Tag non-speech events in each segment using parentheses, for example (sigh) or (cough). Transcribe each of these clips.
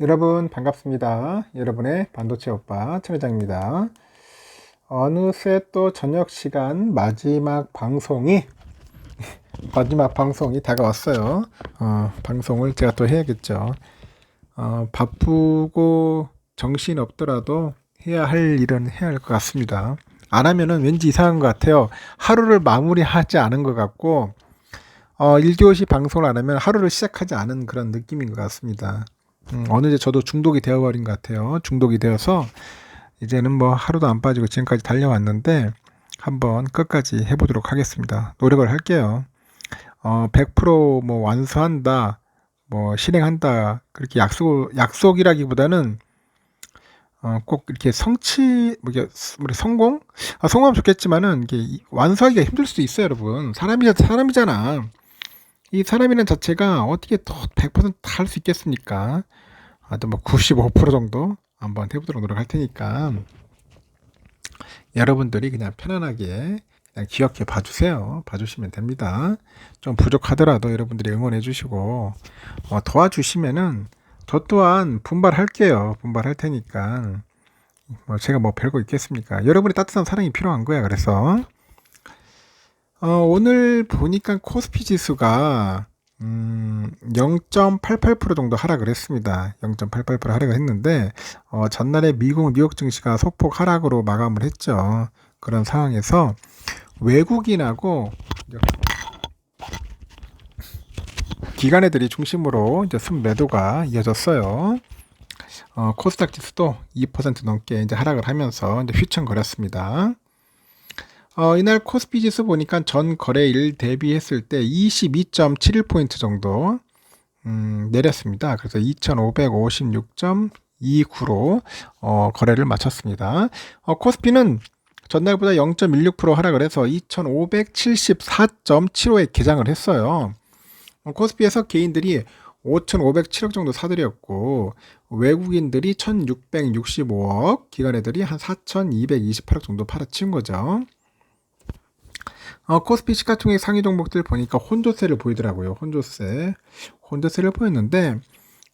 여러분 반갑습니다. 여러분의 반도체 오빠 천회장입니다. 어느새 또 저녁 시간 마지막 방송이 (laughs) 마지막 방송이 다가왔어요. 어, 방송을 제가 또 해야겠죠. 어, 바쁘고 정신 없더라도 해야 할 일은 해야 할 것 같습니다. 안 하면은 왠지 이상한 것 같아요. 하루를 마무리하지 않은 것 같고 어, 1교시 방송을 안 하면 하루를 시작하지 않은 그런 느낌인 것 같습니다. 음, 어느새 저도 중독이 되어버린 것 같아요. 중독이 되어서 이제는 뭐 하루도 안 빠지고 지금까지 달려왔는데 한번 끝까지 해보도록 하겠습니다. 노력을 할게요. 어, 100%뭐 완수한다, 뭐 실행한다 그렇게 약속 약속이라기보다는 어, 꼭 이렇게 성취, 뭐 이게 성공? 아, 성공하면 좋겠지만은 이게 이- 완수하기가 힘들 수도 있어요, 여러분. 사람이 사람이잖아. 이 사람이라는 자체가 어떻게 또 100%다 할 수 있겠습니까? 아, 또뭐 95% 정도 한번 해보도록 노력할 테니까 여러분들이 그냥 편안하게 그냥 귀엽게 봐주세요. 봐주시면 됩니다. 좀 부족하더라도 여러분들이 응원해 주시고 어, 도와주시면은 저 또한 분발할게요. 분발할 테니까 뭐 제가 뭐 별거 있겠습니까? 여러분의 따뜻한 사랑이 필요한 거야. 그래서 어, 오늘 보니까 코스피 지수가 음, 0.88% 정도 하락을 했습니다. 0.88% 하락을 했는데 어, 전날에 미국 뉴욕 증시가 소폭 하락으로 마감을 했죠. 그런 상황에서 외국인하고 기관애들이 중심으로 이제 순매도가 이어졌어요. 어, 코스닥 지수도 2% 넘게 이제 하락을 하면서 이제 휘청거렸습니다. 어, 이날 코스피 지수 보니까 전 거래일 대비했을 때 22.71포인트 정도 음, 내렸습니다. 그래서 2556.29로 어, 거래를 마쳤습니다. 어, 코스피는 전날보다 0.16% 하락을 해서 2574.75에 개장을 했어요. 어, 코스피에서 개인들이 5,507억 정도 사들였고 외국인들이 1,665억, 기관애들이 한 4,228억 정도 팔아치운 거죠. 어, 코스피 시가총액 상위 종목들 보니까 혼조세를 보이더라고요. 혼조세. 혼조세를 보였는데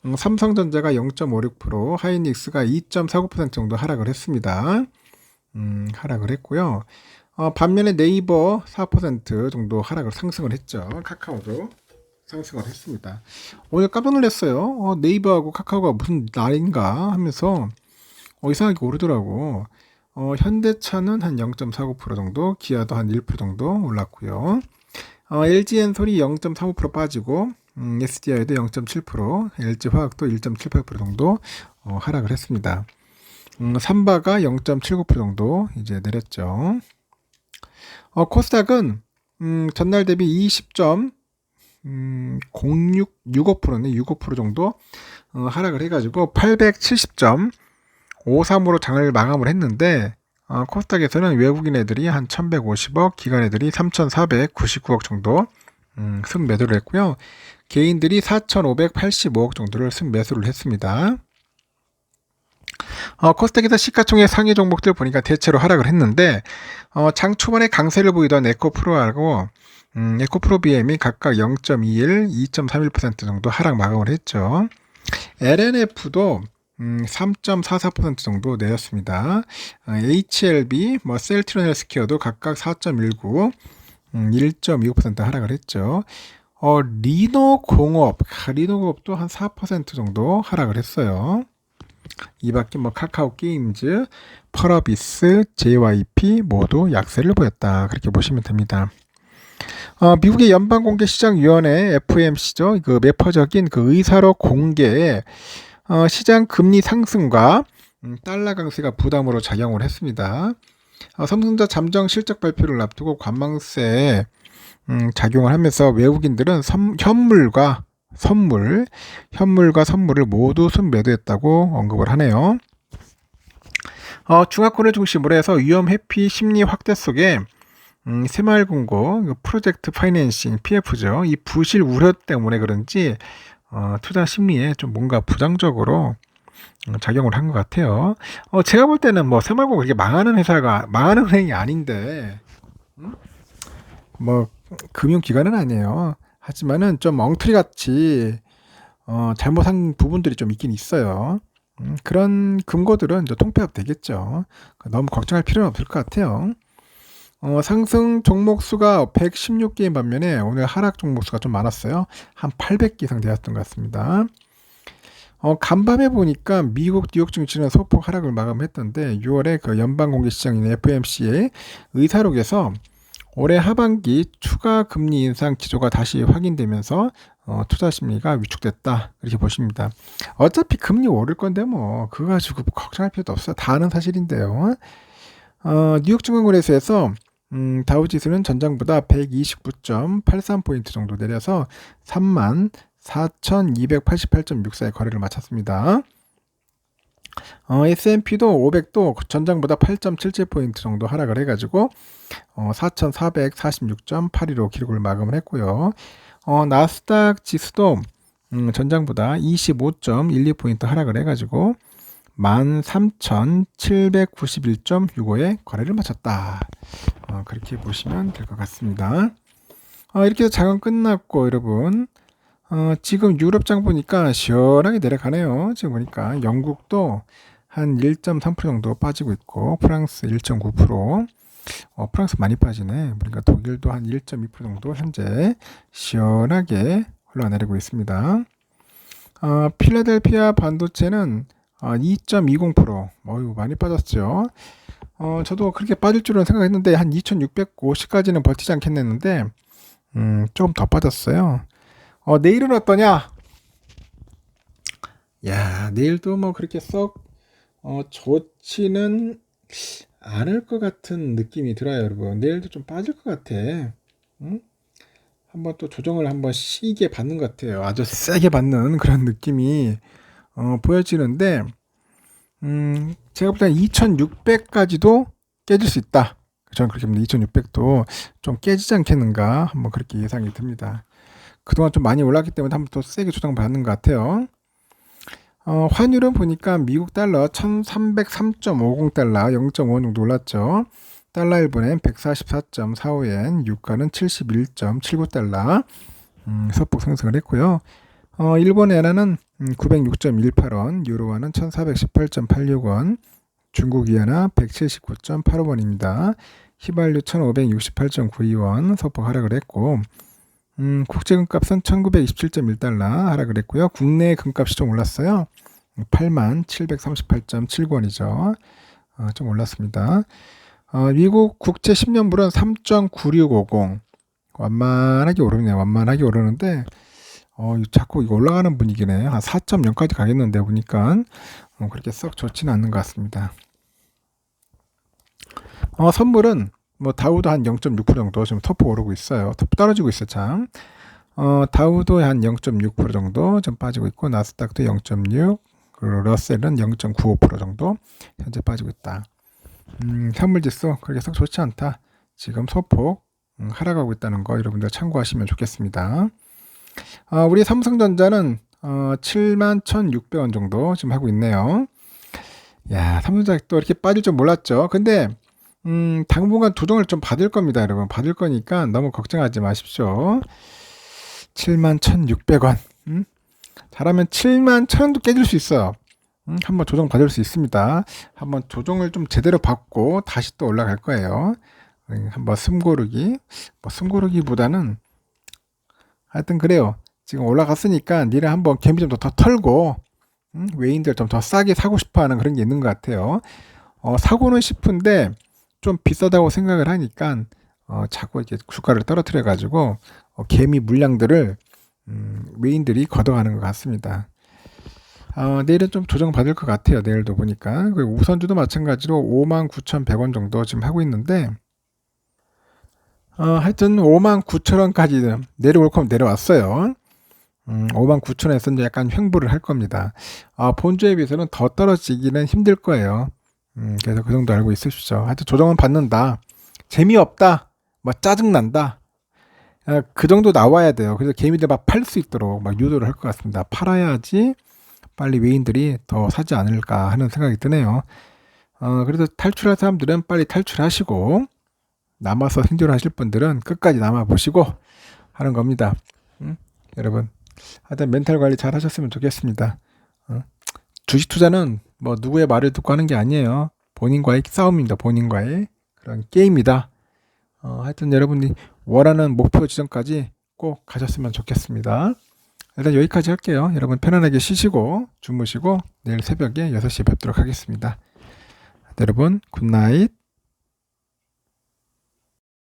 음, 삼성전자가 0.56%, 하이닉스가 2.49% 정도 하락을 했습니다. 음, 하락을 했고요. 어, 반면에 네이버 4% 정도 하락을 상승을 했죠. 카카오도 상승을 했습니다. 오늘 깜짝 놀랐어요. 어, 네이버하고 카카오가 무슨 날인가 하면서 어, 이상하게 오르더라고. 어, 현대차는 한 0.49% 정도, 기아도 한 1% 정도 올랐고요. 어, LG엔솔이 0.35% 빠지고 음, SDI도 0.7%, LG화학도 1.78% 정도 어, 하락을 했습니다. 음, 삼바가 0.79% 정도 이제 내렸죠. 어, 코스닥은 음, 전날 대비 20점 음, 06, 65%네, 65% 정도 어, 하락을 해가지고 870점 53으로 장을 마감을 했는데 어, 코스닥에서는 외국인 애들이 한 1150억, 기관 애들이 3499억 정도 음, 순매도를 했고요. 개인들이 4585억 정도를 순매수를 했습니다. 어, 코스닥에서 시가총액 상위 종목들 보니까 대체로 하락을 했는데 어, 장 초반에 강세를 보이던 에코프로하고 음, 에코프로 BM이 각각 0.21, 2.31% 정도 하락 마감을 했죠. LNF도 음, 3.44% 정도 내렸습니다. 어, HLB, 뭐 셀트론 헬스케어도 각각 4.19, 음, 1.25% 하락을 했죠. 어, 리노 공업, 아, 리노 공업도 한 4% 정도 하락을 했어요. 이 밖에 뭐 카카오 게임즈, 펄어비스, JYP 모두 약세를 보였다. 그렇게 보시면 됩니다. 어, 미국의 연방공개시장위원회 FOMC죠. 그 매퍼적인 그 의사로 공개에 어, 시장 금리 상승과 음, 달러 강세가 부담으로 작용을 했습니다. 어, 삼성전자 잠정 실적 발표를 앞두고 관망세에 음, 작용을 하면서 외국인들은 선, 현물과 선물, 현물과 선물을 모두 순매도했다고 언급을 하네요. 어, 중화권을 중심으로 해서 위험 회피 심리 확대 속에 음, 새마을금고 그 프로젝트 파이낸싱 PF죠. 이 부실 우려 때문에 그런지 어, 투자 심리에 좀 뭔가 부정적으로 어, 작용을 한 것 같아요. 어, 제가 볼 때는 뭐 새마을금고 그렇게 망하는 회사가 망하는 은행이 아닌데 음? 뭐 금융기관은 아니에요. 하지만은 좀 엉터리 같이 어, 잘못한 부분들이 좀 있긴 있어요. 음, 그런 금고들은 이제 통폐합 되겠죠. 너무 걱정할 필요는 없을 것 같아요. 어, 상승 종목 수가 116개인 반면에 오늘 하락 종목 수가 좀 많았어요. 한 800개 이상 되었던 것 같습니다. 어, 간밤에 보니까 미국 뉴욕 증시는 소폭 하락을 마감했던데 6월에 그 연방 공개 시장인 FOMC의 의사록에서 올해 하반기 추가 금리 인상 기조가 다시 확인되면서 어, 투자 심리가 위축됐다 이렇게 보십니다. 어차피 금리 오를 건데 뭐 그거 가지고 걱정할 필요도 없어요. 다 아는 사실인데요. 어, 뉴욕 증권거래소에서 음, 다우지수는 전장보다 129.83포인트 정도 내려서 3만 4,288.64의 거래를 마쳤습니다. 어, S&P도 500도 전장보다 8.77포인트 정도 하락을 해가지고 어, 4,446.82로 기록을 마감을 했고요. 어, 나스닥 지수도 음, 전장보다 25.12포인트 하락을 해가지고 13,791.65의 거래를 마쳤다. 어, 그렇게 보시면 될 것 같습니다. 어, 이렇게 작업 끝났고 여러분 어, 지금 유럽장 보니까 시원하게 내려가네요. 지금 보니까 영국도 한 1.3% 정도 빠지고 있고 프랑스 1.9% 어, 프랑스 많이 빠지네. 그러니까 독일도 한 1.2% 정도 현재 시원하게 흘러내리고 있습니다. 어, 필라델피아 반도체는 어, 2.20% 어유 많이 빠졌죠. 어, 저도 그렇게 빠질 줄은 생각했는데 한 2,650까지는 버티지 않겠는데 음, 조금 더 빠졌어요. 어, 내일은 어떠냐? 야, 내일도 뭐 그렇게 썩 어, 좋지는 않을 것 같은 느낌이 들어요, 여러분. 내일도 좀 빠질 것 같아. 응? 한번 또 조정을 한번 시게 받는 것 같아요. 아주 세게 받는 그런 느낌이 어, 보여지는데, 음, 제가 볼 때는 2600까지도 깨질 수 있다. 저는 그렇게 봅니다. 2600도 좀 깨지지 않겠는가 한번 그렇게 예상이 듭니다. 그동안 좀 많이 올랐기 때문에 한번 더 세게 조정받는 것 같아요. 어, 환율은 보니까 미국 달러 1303.50달러 0.5원 정도 올랐죠. 달러 1분엔 144.45엔, 유가는 71.79달러, 음, 소폭 상승을 했고요. 어, 일본 엔화는 906.18원, 유로화는 1418.86원, 중국 위안화 179.85원입니다. 휘발유 1568.92원 소폭 하락을 했고, 음, 국제 금값은 1927.1달러 하락을 했고요. 국내 금값이 좀 올랐어요. 8만 738.79원이죠. 어, 좀 올랐습니다. 어, 미국 국채 10년물은 3.9650. 완만하게 오르네요. 완만하게 오르는데, 어, 자꾸 이거 올라가는 분위기네. 한 4.0까지 가겠는데, 보니까. 어, 그렇게 썩 좋지는 않는 것 같습니다. 어, 선물은 뭐 다우도 한 0.6% 정도 지금 터프 오르고 있어요. 터프 떨어지고 있어 참. 어, 다우도 한 0.6% 정도 좀 빠지고 있고 나스닥도 0.6, 그리고 러셀은 0.95% 정도 현재 빠지고 있다. 음, 현물지수 그렇게 썩 좋지 않다. 지금 소폭 음, 하락하고 있다는 거 여러분들 참고하시면 좋겠습니다. 어, 우리 삼성전자는 어, 7만 1,600원 정도 지금 하고 있네요. 야, 삼성전자 또 이렇게 빠질 줄 몰랐죠. 근데 음, 당분간 조정을 좀 받을 겁니다, 여러분. 받을 거니까 너무 걱정하지 마십시오. 71,600원. 음? 잘하면 7만 1000원도 깨질 수 있어요. 음? 한번 조정 받을 수 있습니다. 한번 조정을 좀 제대로 받고 다시 또 올라갈 거예요. 음, 한번 숨고르기. 뭐 숨고르기보다는 하여튼 그래요. 지금 올라갔으니까 니네 한번 개미 좀 더 털고 음? 외인들 좀 더 싸게 사고 싶어하는 그런 게 있는 것 같아요. 어, 사고는 싶은데 좀 비싸다고 생각을 하니까 어, 자꾸 이렇게 주가를 떨어뜨려 가지고 어, 개미 물량들을 음, 메인들이 걷어가는 것 같습니다. 어, 내일은 좀 조정 받을 것 같아요. 내일도 보니까 우선주도 마찬가지로 59,100원 정도 지금 하고 있는데 어, 하여튼 59,000원까지 내려올 거면 내려왔어요. 음, 59,000원에서 약간 횡보를 할 겁니다. 어, 본주에 비해서는 더 떨어지기는 힘들 거예요. 음, 그래서 그 정도 알고 있으시죠. 하여튼 조정은 받는다. 재미없다. 뭐 짜증난다. 아, 그 정도 나와야 돼요. 그래서 개미들 막 팔 수 있도록 막 유도를 할 것 같습니다. 팔아야지 빨리 외인들이 더 사지 않을까 하는 생각이 드네요. 어, 그래서 탈출할 사람들은 빨리 탈출하시고 남아서 생존하실 분들은 끝까지 남아 보시고 하는 겁니다. 음? 여러분 하여튼 멘탈 관리 잘 하셨으면 좋겠습니다. 어? 주식 투자는 뭐 누구의 말을 듣고 하는 게 아니에요. 본인과의 싸움입니다. 본인과의 그런 게임이다. 어, 하여튼 여러분이 원하는 목표 지점까지 꼭 가셨으면 좋겠습니다. 일단 여기까지 할게요. 여러분 편안하게 쉬시고 주무시고 내일 새벽에 6시에 뵙도록 하겠습니다. 여러분 굿나잇.